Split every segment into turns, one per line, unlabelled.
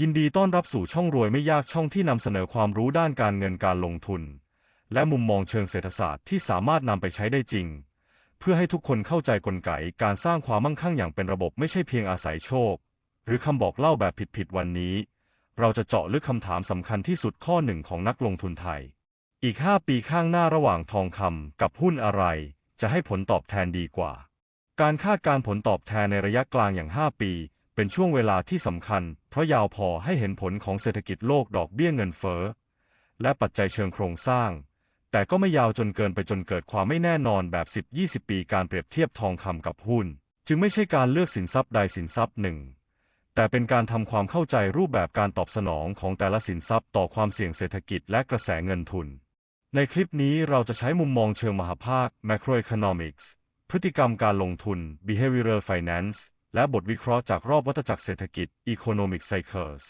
ยินดีต้อนรับสู่ช่องรวยไม่ยากช่องที่นำเสนอความรู้ด้านการเงินการลงทุน และมุมมองเชิงเศรษฐศาสตร์ที่สามารถนำไปใช้ได้จริง เพื่อให้ทุกคนเข้าใจกลไกการสร้างความมั่งคั่งอย่างเป็นระบบไม่ใช่เพียงอาศัยโชค หรือคำบอกเล่าแบบผิดๆวันนี้ เราจะเจาะลึกคำถามสำคัญที่สุดข้อหนึ่งของนักลงทุนไทย อีก 5 ปีข้างหน้าระหว่างทองคำกับหุ้นอะไร จะให้ผลตอบแทนดีกว่า การคาดการผลตอบแทนในระยะกลางอย่าง 5 ปี เป็นช่วงเวลาที่สำคัญ เพราะยาวพอให้เห็นผลของเศรษฐกิจโลกดอกเบี้ยเงินเฟ้อ และปัจจัยเชิงโครงสร้าง แต่ก็ไม่ยาวจนเกินไปจนเกิดความไม่แน่นอนแบบ 10-20 ปีการเปรียบเทียบทองคำกับหุ้น จึงไม่ใช่การเลือกสินทรัพย์ใดสินทรัพย์หนึ่ง แต่เป็นการทำความเข้าใจรูปแบบการตอบสนองของแต่ละสินทรัพย์ต่อความเสี่ยงเศรษฐกิจและกระแสเงินทุน ในคลิปนี้เราจะใช้มุมมองเชิงมหภาค macroeconomics พฤติกรรมการลงทุน behavioral finance และบทวิเคราะห์จากรอบวัฏจักรเศรษฐกิจ economic cycles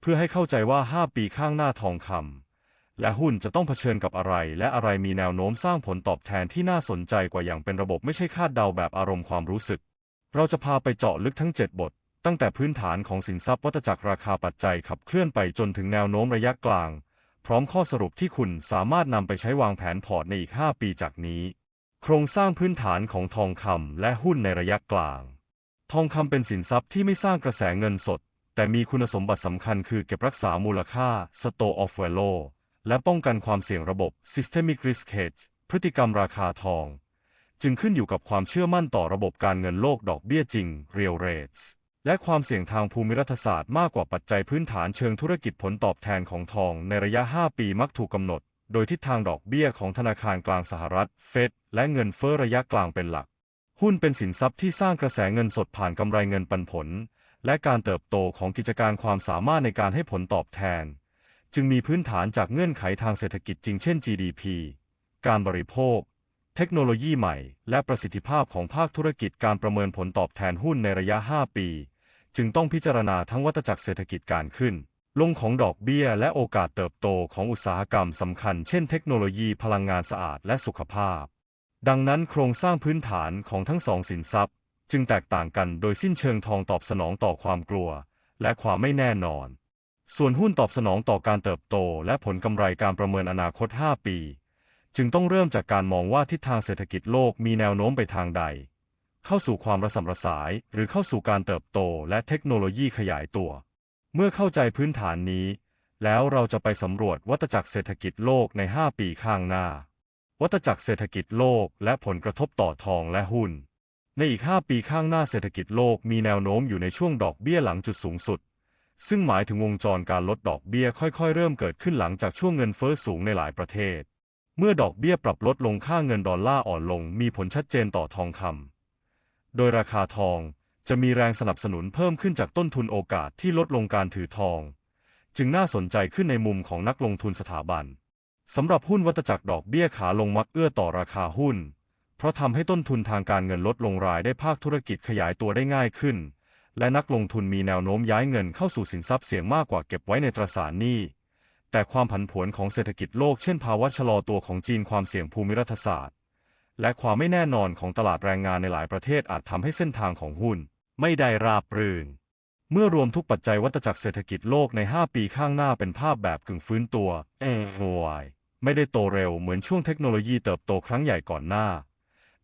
เพื่อให้เข้าใจว่า 5 ปีข้างหน้าทองคำและหุ้นจะต้องเผชิญกับอะไร และอะไรมีแนวโน้มสร้างผลตอบแทนที่น่าสนใจกว่าอย่างเป็นระบบไม่ใช่คาดเดาแบบอารมณ์ความรู้สึก เราจะพาไปเจาะลึกทั้ง 7 บท ตั้งแต่พื้นฐานของสินทรัพย์วัฏจักรราคาปัจจัยขับเคลื่อนไปจนถึงแนวโน้มระยะกลาง พร้อมข้อสรุปที่คุณสามารถนำไปใช้วางแผนพอร์ตในอีก 5 ปีจากนี้ โครงสร้างพื้นฐานของทองคำและหุ้นในระยะกลาง ทองคำเป็นสินทรัพย์ที่ไม่สร้างกระแสเงินสด แต่มีคุณสมบัติสำคัญคือเก็บรักษามูลค่า store of value และป้องกันความเสี่ยงระบบ systemic risk hedge พฤติกรรมราคาทอง จึงขึ้นอยู่กับความเชื่อมั่นต่อระบบการเงินโลกดอกเบี้ยจริง real rates และความเสี่ยงทางภูมิรัฐศาสตร์มากกว่าปัจจัยพื้นฐานเชิงธุรกิจผลตอบแทนของทองในระยะ 5 ปีมักถูกกำหนด โดยทิศทางดอกเบี้ยของธนาคารกลางสหรัฐ เฟด และเงินเฟ้อระยะกลางเป็นหลัก หุ้นเป็นสินทรัพย์ที่สร้างกระแสเงินสดผ่านกำไรเงินปันผล และการเติบโตของกิจการความสามารถในการให้ผลตอบแทน จึงมีพื้นฐานจากเงื่อนไขทางเศรษฐกิจจริงเช่น GDP การบริโภค เทคโนโลยีใหม่ และประสิทธิภาพของภาคธุรกิจการประเมินผลตอบแทนหุ้นในระยะ 5 ปี จึงต้องพิจารณาทั้งวัฏจักรเศรษฐกิจการขึ้น ลงของดอกเบี้ยและโอกาสเติบโตของอุตสาหกรรมสำคัญเช่นเทคโนโลยีพลังงานสะอาดและสุขภาพ ดังนั้นโครงสร้างพื้นฐานของทั้งสองสินทรัพย์ จึงแตกต่างกันโดยสิ้นเชิงทองตอบสนองต่อความกลัว และความไม่แน่นอน ส่วนหุ้นตอบสนองต่อการเติบโต และผลกำไรการประเมินอนาคต 5 ปี จึงต้องเริ่มจากการมองว่าทิศทางเศรษฐกิจโลกมีแนวโน้มไปทางใด เข้าสู่ความระสำระสาย หรือเข้าสู่การเติบโตและเทคโนโลยีขยายตัว เมื่อเข้าใจพื้นฐานนี้ แล้วเราจะไปสำรวจวัฏจักรเศรษฐกิจโลกใน 5 ปีข้างหน้า วัฏจักรเศรษฐกิจโลกและผลกระทบต่อทองและหุ้น ในอีก 5 ปีข้างหน้าเศรษฐกิจโลกมีแนวโน้มอยู่ในช่วงดอกเบี้ยหลังจุดสูงสุด ซึ่งหมายถึงวงจรการลดดอกเบี้ยค่อยๆ เริ่มเกิดขึ้นหลังจากช่วงเงินเฟ้อสูงในหลายประเทศ เมื่อดอกเบี้ยปรับลดลงค่าเงินดอลลาร์อ่อนลงมีผลชัดเจนต่อทองคำโดยราคาทองจะมีแรงสนับสนุนเพิ่มขึ้นจากต้นทุนโอกาสที่ลดลงการถือทอง จึงน่าสนใจขึ้นในมุมของนักลงทุนสถาบัน สำหรับหุ้นวัตจักรดอกเบี้ยขาลงมักเอื้อต่อราคาหุ้น เพราะทำให้ต้นทุนทางการเงินลดลงรายได้ภาคธุรกิจขยายตัวได้ง่ายขึ้น และนักลงทุนมีแนวโน้มย้ายเงินเข้าสู่สินทรัพย์เสี่ยงมากกว่าเก็บไว้ในตราสารหนี้ แต่ความผันผวนของเศรษฐกิจโลกเช่นภาวะชะลอตัวของจีนความเสี่ยงภูมิรัฐศาสตร์ และความไม่แน่นอนของตลาดแรงงานในหลายประเทศอาจทำให้เส้นทางของหุ้น ไม่ได้ราบรื่น เมื่อรวมทุกปัจจัยวัฏจักรเศรษฐกิจโลกใน 5 ปีข้างหน้าเป็นภาพแบบกึ่งฟื้นตัวเอโย ไม่ได้โตเร็วเหมือนช่วงเทคโนโลยีเติบโตครั้งใหญ่ก่อนหน้า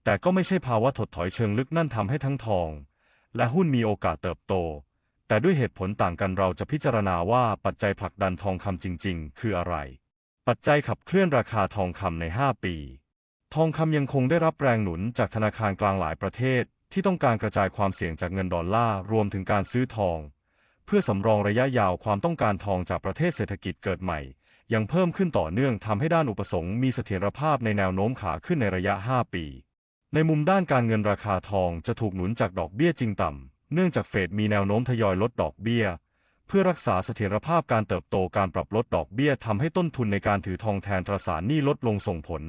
แต่ก็ไม่ใช่ภาวะถดถอยเชิงลึกนั่นทำให้ทั้งทอง และหุ้นมีโอกาสเติบโต แต่ด้วยเหตุผลต่างกันเราจะพิจารณาว่าปัจจัยผลักดันทองคำจริง ๆ คืออะไร ปัจจัยขับเคลื่อนราคาทองคำใน 5 ปี ทองคำยังคงได้รับแรงหนุนจากธนาคารกลางหลายประเทศที่ต้องการกระจายความเสี่ยงจากเงินดอลลาร์รวมถึงการซื้อทอง เพื่อสำรองระยะยาวความต้องการทองจากประเทศเศรษฐกิจเกิดใหม่ ยังเพิ่มขึ้นต่อเนื่องทำให้ด้านอุปสงค์มีเสถียรภาพในแนวโน้มขาขึ้นในระยะ 5 ปี ในมุมด้านการเงินราคาทองจะถูกหนุนจากดอกเบี้ยจริงต่ำ เนื่องจากเฟดมีแนวโน้มทยอยลดดอกเบี้ย เพื่อรักษาเสถียรภาพการเติบโตการปรับลดดอกเบี้ยทำให้ต้นทุนในการถือทองแทนตราสารหนี้ลดลงส่งผล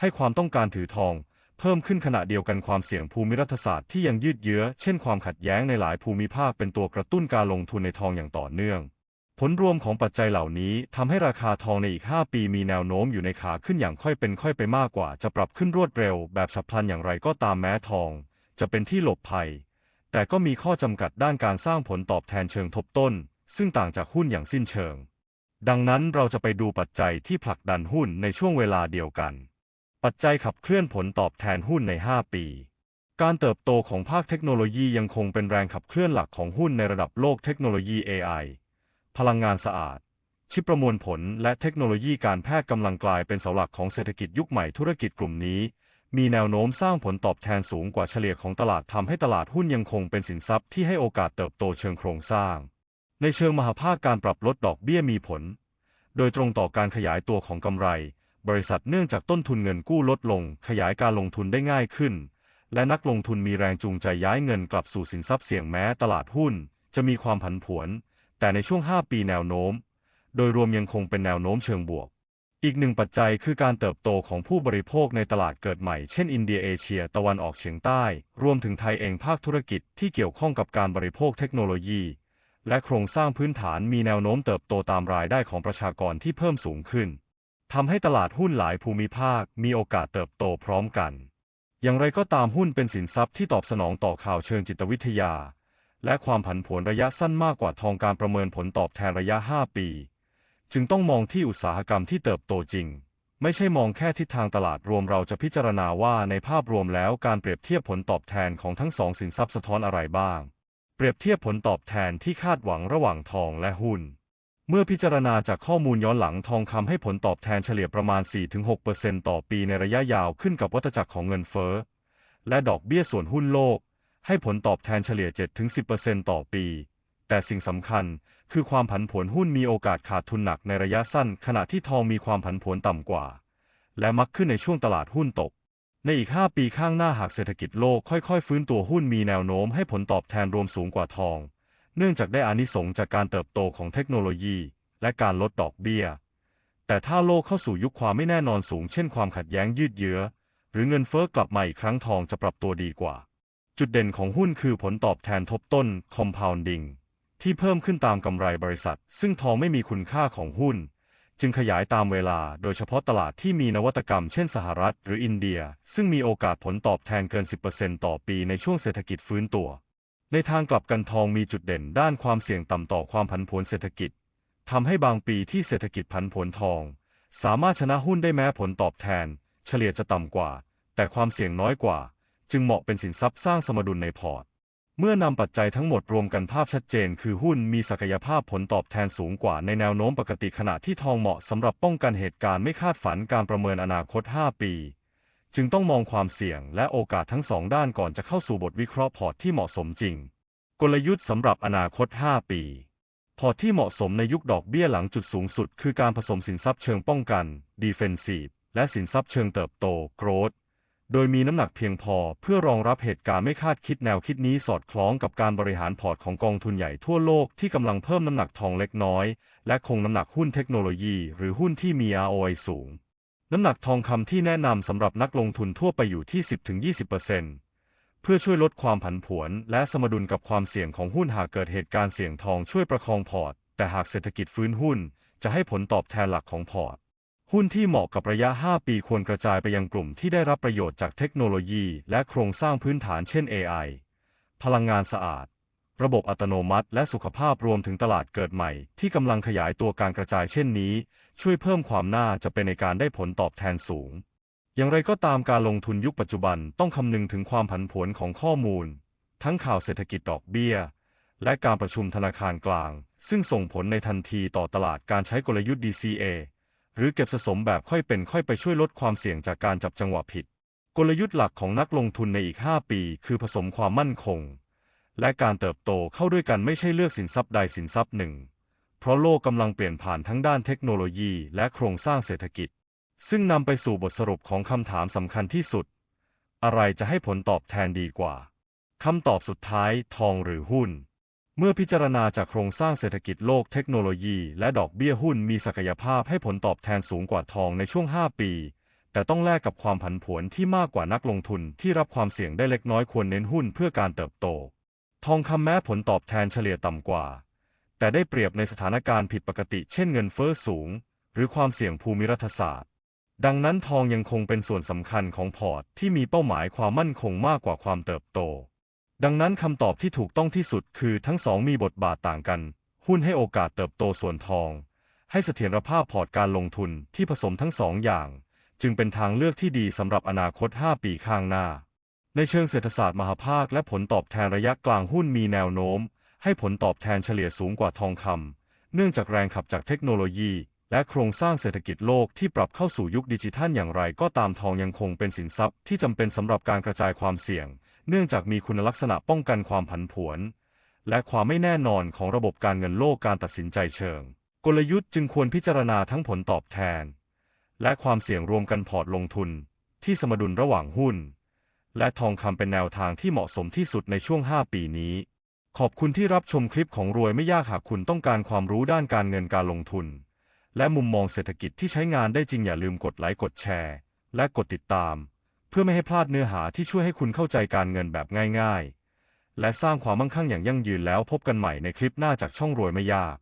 ให้ความต้องการถือทองเพิ่มขึ้นขณะเดียวกันความเสี่ยงภูมิรัฐศาสตร์ที่ยังยืดเยื้อ เช่นความขัดแย้งในหลายภูมิภาคเป็นตัวกระตุ้นการลงทุนในทองอย่างต่อเนื่อง ผลรวมของปัจจัยเหล่านี้ทำให้ราคาทองในอีก 5 ปีมีแนวโน้มอยู่ในขาขึ้นอย่างค่อยเป็นค่อยไปมากกว่า จะปรับขึ้นรวดเร็วแบบฉับพลันอย่างไรก็ตามแม้ทอง จะเป็นที่หลบภัย แต่ก็มีข้อจำกัดด้านการสร้างผลตอบแทนเชิงทบต้น ซึ่งต่างจากหุ้นอย่างสิ้นเชิง ดังนั้นเราจะไปดูปัจจัยที่ผลักดันหุ้นในช่วงเวลาเดียวกัน ปัจจัยขับเคลื่อนผลตอบแทนหุ้นใน 5 ปีการเติบโตของภาคเทคโนโลยียังคงเป็นแรงขับเคลื่อนหลักของหุ้นในระดับโลกเทคโนโลยี AI พลังงานสะอาด ชิปประมวลผลและเทคโนโลยีการแพทย์กำลังกลายเป็นเสาหลักของเศรษฐกิจยุคใหม่ธุรกิจกลุ่มนี้ มีแนวโน้มสร้างผลตอบแทนสูงกว่าเฉลี่ยของตลาดทำให้ตลาดหุ้นยังคงเป็นสินทรัพย์ที่ให้โอกาสเติบโตเชิงโครงสร้าง ในเชิงมหาภาคการปรับลดดอกเบี้ยมีผล โดยตรงต่อการขยายตัวของกำไร บริษัทเนื่องจากต้นทุนเงินกู้ลดลง ขยายการลงทุนได้ง่ายขึ้นและนักลงทุนมีแรงจูงใจย้ายเงินกลับสู่สินทรัพย์เสี่ยงแม้ตลาดหุ้น จะมีความผันผวน แต่ในช่วง 5 ปีแนวโน้ม โดยรวมยังคงเป็นแนวโน้มเชิงบวก อีกหนึ่งปัจจัยคือการเติบโตของผู้บริโภคในตลาดเกิดใหม่ เช่นอินเดียเอเชีย ตะวันออกเฉียงใต้ รวมถึงไทยเองภาคธุรกิจที่เกี่ยวข้องกับการบริโภคเทคโนโลยี และโครงสร้างพื้นฐานมีแนวโน้มเติบโตตามรายได้ของประชากรที่เพิ่มสูงขึ้นทำให้ตลาดหุ้นหลายภูมิภาคมีโอกาสเติบโตพร้อมกัน อย่างไรก็ตามหุ้นเป็นสินทรัพย์ที่ตอบสนองต่อข่าวเชิงจิตวิทยา และความผันผวนระยะสั้นมากกว่าทองการประเมินผลตอบแทนระยะ 5 ปี จึงต้องมองที่อุตสาหกรรมที่เติบโตจริง ไม่ใช่มองแค่ทิศทางตลาดรวมเราจะพิจารณาว่าในภาพรวมแล้วการเปรียบเทียบผลตอบแทนของทั้งสองสินทรัพย์สะท้อนอะไรบ้าง เปรียบเทียบผลตอบแทนที่คาดหวังระหว่างทองและหุ้นเมื่อพิจารณาจากข้อมูลย้อนหลังทองคำให้ผลตอบแทนเฉลี่ยประมาณ 4-6%ต่อปีในระยะยาวขึ้นกับวัฏจักรของเงินเฟ้อ และดอกเบี้ยส่วนหุ้นโลก ให้ผลตอบแทนเฉลี่ย 7-10%ต่อปี แต่สิ่งสำคัญคือความผันผวนหุ้นมีโอกาสขาดทุนหนักในระยะสั้น ขณะที่ทองมีความผันผวนต่ำกว่า และมักขึ้นในช่วงตลาดหุ้นตก ในอีก 5 ปีข้างหน้าหากเศรษฐกิจโลกค่อย ๆ ฟื้นตัวหุ้นมีแนวโน้มให้ผลตอบแทนรวมสูงกว่าทอง เนื่องจากได้อานิสงส์จากการเติบโตของเทคโนโลยี และการลดดอกเบี้ย แต่ถ้าโลกเข้าสู่ยุคความไม่แน่นอนสูง เช่นความขัดแย้งยืดเยื้อ หรือเงินเฟ้อกลับมาอีกครั้งทองจะปรับตัวดีกว่า จุดเด่นของหุ้นคือผลตอบแทนทบต้น compounding ที่เพิ่มขึ้นตามกำไรบริษัท ซึ่งทองไม่มีคุณค่าของหุ้น จึงขยายตามเวลา โดยเฉพาะตลาดที่มีนวัตกรรมเช่นสหรัฐหรืออินเดีย ซึ่งมีโอกาสผลตอบแทนเกิน 10%ต่อปีในช่วงเศรษฐกิจฟื้นตัว ในทางกลับกันทองมีจุดเด่นด้านความเสี่ยงต่ำต่อความผันผวนเศรษฐกิจทำให้บางปีที่เศรษฐกิจผันผวนทอง สามารถชนะหุ้นได้แม้ผลตอบแทน เฉลี่ยจะต่ำกว่า แต่ความเสี่ยงน้อยกว่า จึงเหมาะเป็นสินทรัพย์สร้างสมดุลในพอร์ต เมื่อนำปัจจัยทั้งหมดรวมกันภาพชัดเจน คือหุ้นมีศักยภาพผลตอบแทนสูงกว่าในแนวโน้มปกติขณะที่ทองเหมาะสำหรับป้องกันเหตุการณ์ไม่คาดฝันการประเมินอนาคต 5 ปี จึงต้องมองความเสี่ยงและโอกาสทั้งสองด้านก่อนจะเข้าสู่บทวิเคราะห์พอร์ตที่เหมาะสมจริง กลยุทธ์สำหรับอนาคต 5 ปีพอร์ตที่เหมาะสมในยุคดอกเบี้ยหลังจุดสูงสุด คือการผสมสินทรัพย์เชิงป้องกัน defensive และสินทรัพย์เชิงเติบโต growth โดยมีน้ำหนักเพียงพอเพื่อรองรับเหตุการณ์ไม่คาดคิดแนวคิดนี้สอดคล้องกับการบริหารพอร์ตของกองทุนใหญ่ทั่วโลกที่กำลังเพิ่มน้ำหนักทองเล็กน้อย และคงน้ำหนักหุ้นเทคโนโลยี หรือหุ้นที่มี ROI สูง น้ำหนักทองคำที่แนะนำสำหรับนักลงทุนทั่วไปอยู่ที่ 10-20%เพื่อช่วยลดความผันผวนและสมดุลกับความเสี่ยงของหุ้นหากเกิดเหตุการณ์เสี่ยงทองช่วยประคองพอร์ต แต่หากเศรษฐกิจฟื้นหุ้น จะให้ผลตอบแทนหลักของพอร์ต หุ้นที่เหมาะกับระยะ 5 ปีควรกระจายไปยังกลุ่มที่ได้รับประโยชน์จากเทคโนโลยี และโครงสร้างพื้นฐานเช่น AI พลังงานสะอาด ระบบอัตโนมัติ และสุขภาพรวมถึงตลาดเกิดใหม่ ที่กำลังขยายตัวการกระจายเช่นนี้ ช่วยเพิ่มความน่าจะเป็นในการได้ผลตอบแทนสูง อย่างไรก็ตามการลงทุนยุคปัจจุบันต้องคำนึงถึงความผันผวนของข้อมูล ทั้งข่าวเศรษฐกิจดอกเบี้ย และการประชุมธนาคารกลาง ซึ่งส่งผลในทันทีต่อตลาดการใช้กลยุทธ์ DCA หรือเก็บสะสมแบบค่อยเป็นค่อยไปช่วยลดความเสี่ยงจากการจับจังหวะผิด กลยุทธ์หลักของนักลงทุนในอีก 5 ปี คือผสมความมั่นคง และการเติบโตเข้าด้วยกันไม่ใช่เลือกสินทรัพย์ใดสินทรัพย์หนึ่ง เพราะโลกกำลังเปลี่ยนผ่านทั้งด้านเทคโนโลยีและโครงสร้างเศรษฐกิจ ซึ่งนำไปสู่บทสรุปของคำถามสำคัญที่สุด อะไรจะให้ผลตอบแทนดีกว่าคำตอบสุดท้ายทองหรือหุ้น เมื่อพิจารณาจากโครงสร้างเศรษฐกิจโลกเทคโนโลยี และดอกเบี้ยหุ้นมีศักยภาพให้ผลตอบแทนสูงกว่าทองในช่วง 5 ปี แต่ต้องแลกกับความผันผวนที่มากกว่านักลงทุนที่รับความเสี่ยงได้เล็กน้อยควรเน้นหุ้นเพื่อการเติบโต ทองคำแม้ผลตอบแทนเฉลี่ยต่ำกว่า แต่ได้เปรียบในสถานการณ์ผิดปกติ เช่นเงินเฟ้อสูง หรือความเสี่ยงภูมิรัฐศาสตร์ ดังนั้นทองยังคงเป็นส่วนสำคัญของพอร์ตที่มีเป้าหมายความมั่นคงมากกว่าความเติบโต ดังนั้นคำตอบที่ถูกต้องที่สุดคือทั้งสองมีบทบาทต่างกัน หุ้นให้โอกาสเติบโตส่วนทอง ให้เสถียรภาพพอร์ตการลงทุนที่ผสมทั้งสองอย่าง จึงเป็นทางเลือกที่ดีสำหรับอนาคต 5 ปีข้างหน้า ในเชิงเศรษฐศาสตร์มหภาคและผลตอบแทนระยะกลางหุ้นมีแนวโน้ม ให้ผลตอบแทนเฉลี่ยสูงกว่าทองคำเนื่องจากแรงขับจากเทคโนโลยี และโครงสร้างเศรษฐกิจโลกที่ปรับเข้าสู่ยุคดิจิทัลอย่างไรก็ตามทองยังคงเป็นสินทรัพย์ที่จำเป็นสำหรับการกระจายความเสี่ยง เนื่องจากมีคุณลักษณะป้องกันความผันผวน และความไม่แน่นอนของระบบการเงินโลกการตัดสินใจเชิง กลยุทธ์จึงควรพิจารณาทั้งผลตอบแทน และความเสี่ยงรวมกันพอร์ตลงทุน ที่สมดุลระหว่างหุ้น และทองคำเป็นแนวทางที่เหมาะสมที่สุดในช่วง 5 ปีนี้ ขอบคุณที่รับชมคลิปของรวยไม่ยากหากคุณต้องการความรู้ด้านการเงินการลงทุน และมุมมองเศรษฐกิจที่ใช้งานได้จริงอย่าลืมกดไลค์กดแชร์ และกดติดตาม เพื่อไม่ให้พลาดเนื้อหาที่ช่วยให้คุณเข้าใจการเงินแบบง่าย ๆ และสร้างความมั่งคั่งอย่างยั่งยืนแล้วพบกันใหม่ในคลิปหน้าจากช่องรวยไม่ยาก